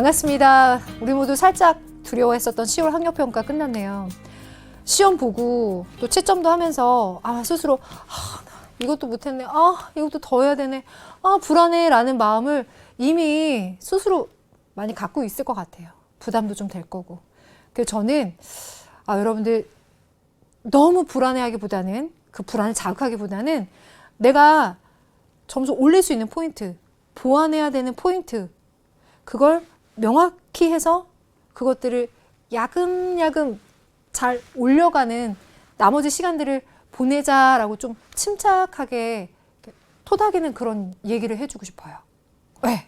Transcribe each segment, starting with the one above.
반갑습니다. 우리 모두 살짝 두려워했었던 10월 학력평가 끝났네요. 시험 보고 또 채점도 하면서 아 스스로 아, 나 이것도 못했네. 아 이것도 더 해야 되네. 아 불안해라는 마음을 이미 스스로 많이 갖고 있을 것 같아요. 부담도 좀 될 거고. 그래서 저는 아 여러분들 너무 불안해하기보다는 그 불안을 자극하기보다는 내가 점수 올릴 수 있는 포인트, 보완해야 되는 포인트, 그걸 명확히 해서 그것들을 야금야금 잘 올려가는 나머지 시간들을 보내자라고 좀 침착하게 토닥이는 그런 얘기를 해주고 싶어요. 왜?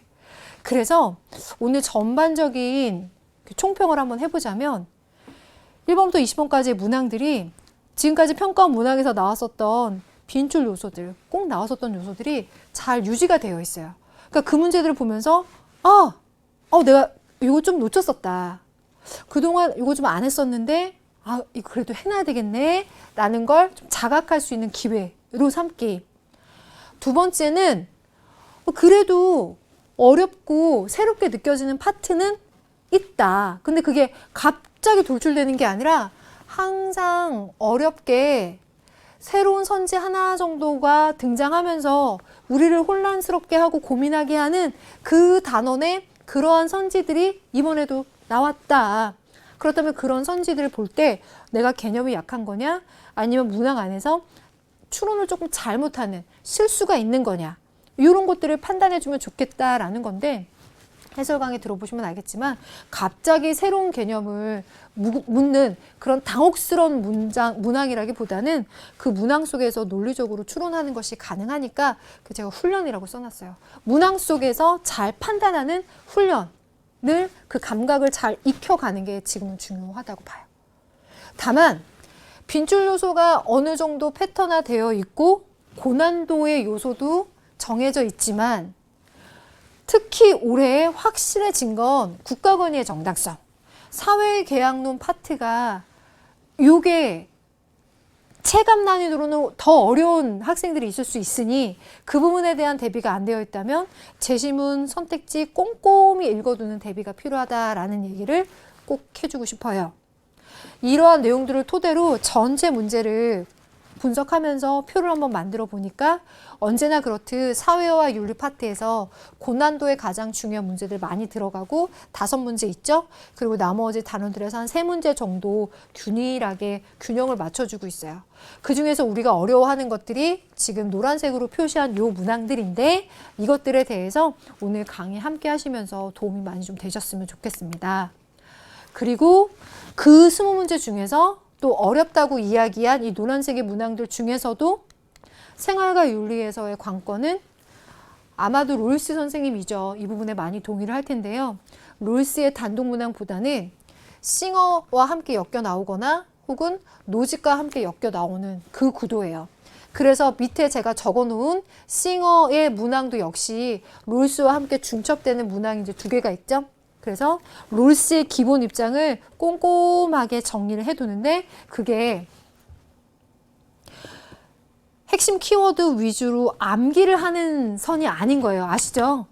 그래서 오늘 전반적인 그 총평을 한번 해보자면 1번부터 20번까지의 문항들이 지금까지 평가 문항에서 나왔었던 빈줄 요소들, 꼭 나왔었던 요소들이 잘 유지가 되어 있어요. 그러니까 그 문제들을 보면서 아, 어, 내가 이거 좀 놓쳤었다. 그동안 이거 좀 안 했었는데 아, 그래도 해놔야 되겠네. 라는 걸 좀 자각할 수 있는 기회로 삼기. 두 번째는 어, 그래도 어렵고 새롭게 느껴지는 파트는 있다. 근데 그게 갑자기 돌출되는 게 아니라 항상 어렵게 새로운 선지 하나 정도가 등장하면서 우리를 혼란스럽게 하고 고민하게 하는 그 단원의 그러한 선지들이 이번에도 나왔다. 그렇다면 그런 선지들을 볼 때 내가 개념이 약한 거냐? 아니면 문항 안에서 추론을 조금 잘못하는 실수가 있는 거냐? 이런 것들을 판단해 주면 좋겠다라는 건데 해설 강의 들어보시면 알겠지만 갑자기 새로운 개념을 무- 묻는 그런 당혹스러운 문장 문항이라기보다는 그 문항 속에서 논리적으로 추론하는 것이 가능하니까 그 제가 훈련이라고 써놨어요. 문항 속에서 잘 판단하는 훈련을 그 감각을 잘 익혀가는 게 지금은 중요하다고 봐요. 다만 빈줄 요소가 어느 정도 패턴화 되어 있고 고난도의 요소도 정해져 있지만 특히 올해 확실해진 건 국가권위의 정당성, 사회계약론 파트가 요게 체감 난이도로는 더 어려운 학생들이 있을 수 있으니 그 부분에 대한 대비가 안 되어 있다면 제시문 선택지 꼼꼼히 읽어두는 대비가 필요하다라는 얘기를 꼭 해주고 싶어요. 이러한 내용들을 토대로 전체 문제를 분석하면서 표를 한번 만들어 보니까 언제나 그렇듯 사회와 윤리 파트에서 고난도의 가장 중요한 문제들 많이 들어가고 다섯 문제 있죠? 그리고 나머지 단원들에서 한 세 문제 정도 균일하게 균형을 맞춰주고 있어요. 그 중에서 우리가 어려워하는 것들이 지금 노란색으로 표시한 요 문항들인데 이것들에 대해서 오늘 강의 함께 하시면서 도움이 많이 좀 되셨으면 좋겠습니다. 그리고 그 스무 문제 중에서 또 어렵다고 이야기한 이 노란색의 문항들 중에서도 생활과 윤리에서의 관건은 아마도 롤스 선생님이죠. 이 부분에 많이 동의를 할 텐데요. 롤스의 단독 문항보다는 싱어와 함께 엮여 나오거나 혹은 노직과 함께 엮여 나오는 그 구도예요. 그래서 밑에 제가 적어 놓은 싱어의 문항도 역시 롤스와 함께 중첩되는 문항이 이제 두 개가 있죠. 그래서 롤스의 기본 입장을 꼼꼼하게 정리를 해두는데 그게 핵심 키워드 위주로 암기를 하는 선이 아닌 거예요. 아시죠?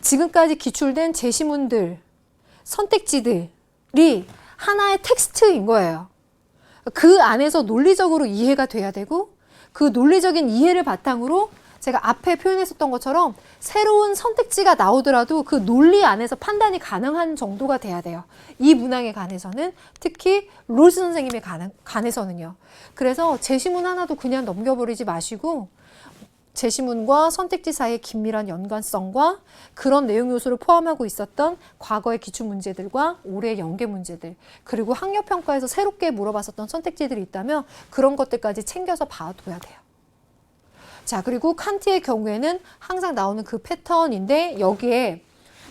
지금까지 기출된 제시문들, 선택지들이 하나의 텍스트인 거예요. 그 안에서 논리적으로 이해가 돼야 되고 그 논리적인 이해를 바탕으로 제가 앞에 표현했었던 것처럼 새로운 선택지가 나오더라도 그 논리 안에서 판단이 가능한 정도가 돼야 돼요. 이 문항에 관해서는 특히 롤스 선생님에 관- 관해서는요. 그래서 제시문 하나도 그냥 넘겨버리지 마시고 제시문과 선택지 사이의 긴밀한 연관성과 그런 내용 요소를 포함하고 있었던 과거의 기출 문제들과 올해 연계 문제들 그리고 학력 평가에서 새롭게 물어봤었던 선택지들이 있다면 그런 것들까지 챙겨서 봐둬야 돼요. 자, 그리고 칸트의 경우에는 항상 나오는 그 패턴인데 여기에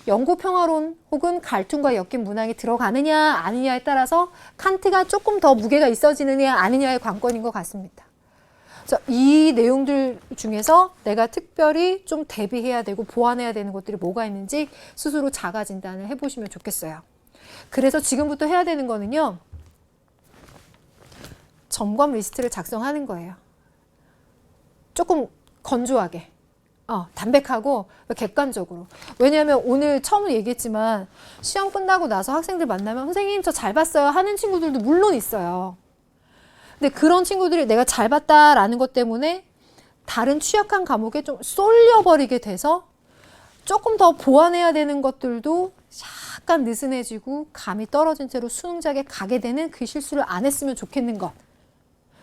영구 평화론 혹은 갈등과 엮인 문항이 들어가느냐 아니냐에 따라서 칸트가 조금 더 무게가 있어지느냐 아니냐의 관건인 것 같습니다. 자, 이 내용들 중에서 내가 특별히 좀 대비해야 되고 보완해야 되는 것들이 뭐가 있는지 스스로 자가 진단을 해보시면 좋겠어요. 그래서 지금부터 해야 되는 거는요. 점검 리스트를 작성하는 거예요. 조금 건조하게. 어, 담백하고 객관적으로. 왜냐하면 오늘 처음 얘기했지만 시험 끝나고 나서 학생들 만나면 선생님 저 잘 봤어요 하는 친구들도 물론 있어요. 근데 그런 친구들이 내가 잘 봤다라는 것 때문에 다른 취약한 과목에 좀 쏠려버리게 돼서 조금 더 보완해야 되는 것들도 약간 느슨해지고 감이 떨어진 채로 수능작에 가게 되는 그 실수를 안 했으면 좋겠는 것.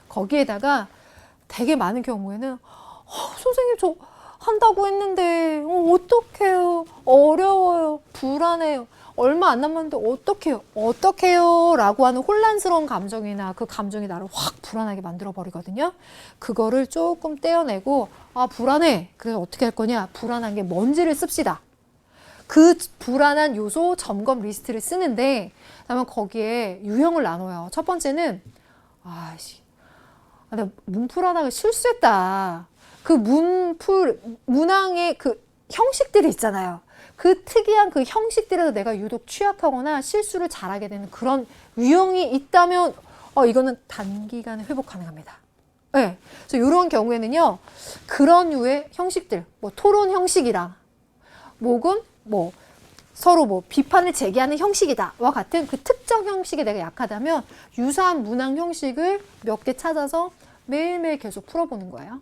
거기에다가 되게 많은 경우에는 어, 선생님 저 한다고 했는데 어, 어떡해요? 어려워요. 불안해요. 얼마 안 남았는데 어떡해요? 어떡해요? 라고 하는 혼란스러운 감정이나 그 감정이 나를 확 불안하게 만들어 버리거든요. 그거를 조금 떼어내고 아 불안해. 그래서 어떻게 할 거냐? 불안한 게 뭔지를 씁시다. 그 불안한 요소 점검 리스트를 쓰는데 그다음에 거기에 유형을 나눠요. 첫 번째는 아씨 아, 내가 문풀 하다가 실수했다. 그 문풀, 문항의 그 형식들이 있잖아요. 그 특이한 그 형식들에서 내가 유독 취약하거나 실수를 잘하게 되는 그런 유형이 있다면, 어, 이거는 단기간에 회복 가능합니다. 네. 그래서 이런 경우에는요, 그런 류의 형식들, 뭐 토론 형식이랑, 혹은 뭐 서로 뭐 비판을 제기하는 형식이다와 같은 그 특정 형식에 내가 약하다면 유사한 문항 형식을 몇 개 찾아서 매일매일 계속 풀어보는 거예요.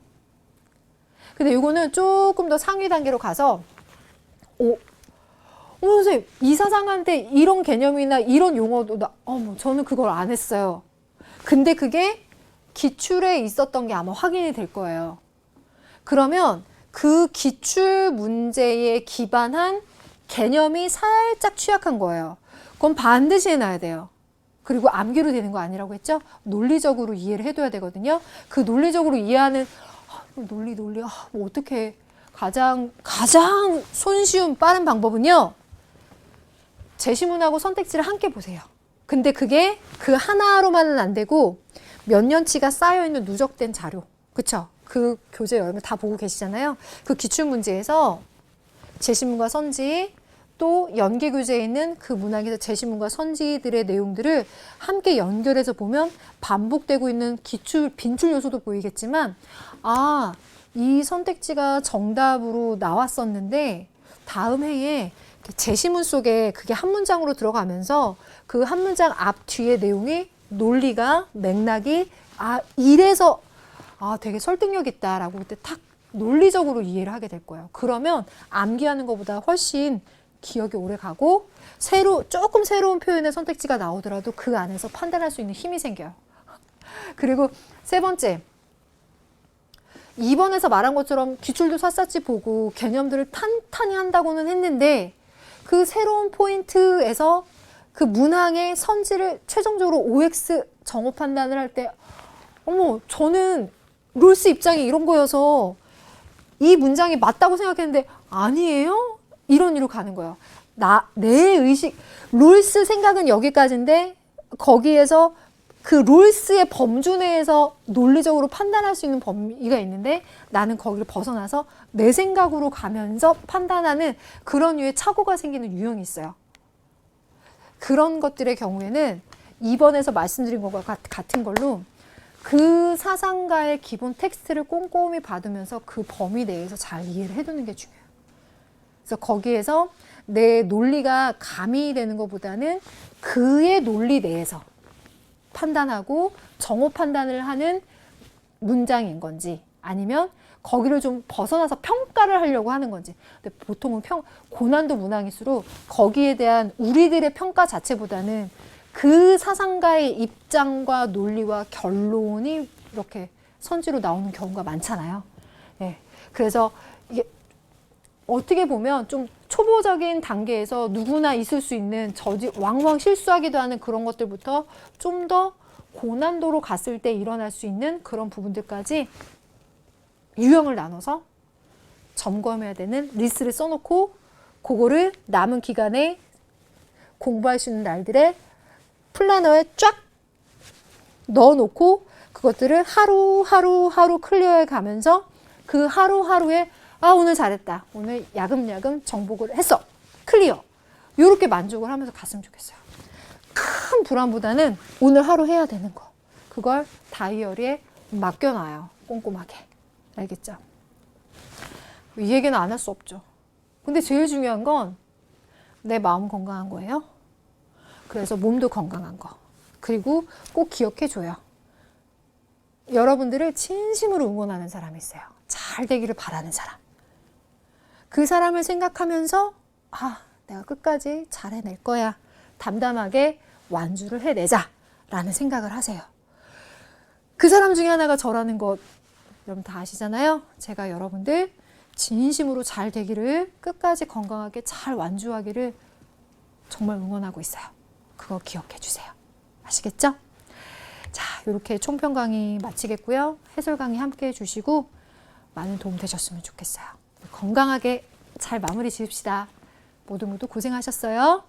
근데 이거는 조금 더 상위 단계로 가서 오, 어, 선생님 이 사장한테 이런 개념이나 이런 용어도 나, 어머 저는 그걸 안 했어요. 근데 그게 기출에 있었던 게 아마 확인이 될 거예요. 그러면 그 기출 문제에 기반한 개념이 살짝 취약한 거예요. 그건 반드시 해놔야 돼요. 그리고 암기로 되는 거 아니라고 했죠? 논리적으로 이해를 해둬야 되거든요. 그 논리적으로 이해하는 아, 논리 논리 아, 뭐 어떻게 가장 가장 손쉬운 빠른 방법은요. 제시문하고 선택지를 함께 보세요. 근데 그게 그 하나로만은 안 되고 몇 년치가 쌓여 있는 누적된 자료, 그쵸? 그 교재 열면 다 보고 계시잖아요. 그 기출 문제에서 제시문과 선지 또 연계 교재에 있는 그 문학에서 제시문과 선지들의 내용들을 함께 연결해서 보면 반복되고 있는 기출 빈출 요소도 보이겠지만 아, 이 선택지가 정답으로 나왔었는데 다음 해에 제시문 속에 그게 한 문장으로 들어가면서 그 한 문장 앞 뒤의 내용이 논리가 맥락이 아 이래서 아 되게 설득력 있다라고 그때 탁 논리적으로 이해를 하게 될 거예요. 그러면 암기하는 것보다 훨씬 기억이 오래 가고 새로 조금 새로운 표현의 선택지가 나오더라도 그 안에서 판단할 수 있는 힘이 생겨요. 그리고 세 번째 2번에서 말한 것처럼 기출도 샅샅이 보고 개념들을 탄탄히 한다고는 했는데 그 새로운 포인트에서 그 문항의 선지를 최종적으로 OX 정오 판단을 할 때 어머 저는 롤스 입장이 이런 거여서 이 문장이 맞다고 생각했는데 아니에요? 이런 이로 가는 거예요. 나, 내 의식, 롤스 생각은 여기까지인데 거기에서 그 롤스의 범주 내에서 논리적으로 판단할 수 있는 범위가 있는데 나는 거기를 벗어나서 내 생각으로 가면서 판단하는 그런 류의 착오가 생기는 유형이 있어요. 그런 것들의 경우에는 2번에서 말씀드린 것과 같- 같은 걸로 그 사상가의 기본 텍스트를 꼼꼼히 받으면서 그 범위 내에서 잘 이해를 해두는 게 중요해요. 그래서 거기에서 내 논리가 가미되는 것보다는 그의 논리 내에서 판단하고 정오 판단을 하는 문장인 건지 아니면 거기를 좀 벗어나서 평가를 하려고 하는 건지. 근데 보통은 평, 고난도 문항일수록 거기에 대한 우리들의 평가 자체보다는 그 사상가의 입장과 논리와 결론이 이렇게 선지로 나오는 경우가 많잖아요. 예. 그래서 이게 어떻게 보면 좀 초보적인 단계에서 누구나 있을 수 있는 저지 왕왕 실수하기도 하는 그런 것들부터 좀 더 고난도로 갔을 때 일어날 수 있는 그런 부분들까지 유형을 나눠서 점검해야 되는 리스트를 써놓고 그거를 남은 기간에 공부할 수 있는 날들에 플래너에 쫙 넣어놓고 그것들을 하루하루 하루 클리어해 가면서 그 하루하루에 아 오늘 잘했다 오늘 야금야금 정복을 했어 클리어 이렇게 만족을 하면서 갔으면 좋겠어요 큰 불안보다는 오늘 하루 해야 되는 거 그걸 다이어리에 맡겨놔요 꼼꼼하게 알겠죠 이 얘기는 안 할 수 없죠. 근데 제일 중요한 건 내 마음 건강한 거예요. 그래서 몸도 건강한 거. 그리고 꼭 기억해 줘요. 여러분들을 진심으로 응원하는 사람이 있어요. 잘 되기를 바라는 사람. 그 사람을 생각하면서 아, 내가 끝까지 잘 해낼 거야. 담담하게 완주를 해내자. 라는 생각을 하세요. 그 사람 중에 하나가 저라는 것 여러분 다 아시잖아요. 제가 여러분들 진심으로 잘 되기를 끝까지 건강하게 잘 완주하기를 정말 응원하고 있어요. 그거 기억해 주세요. 아시겠죠? 자, 이렇게 총평 강의 마치겠고요. 해설 강의 함께 해주시고 많은 도움 되셨으면 좋겠어요. 건강하게 잘 마무리 지읍시다. 모두 모두 고생하셨어요.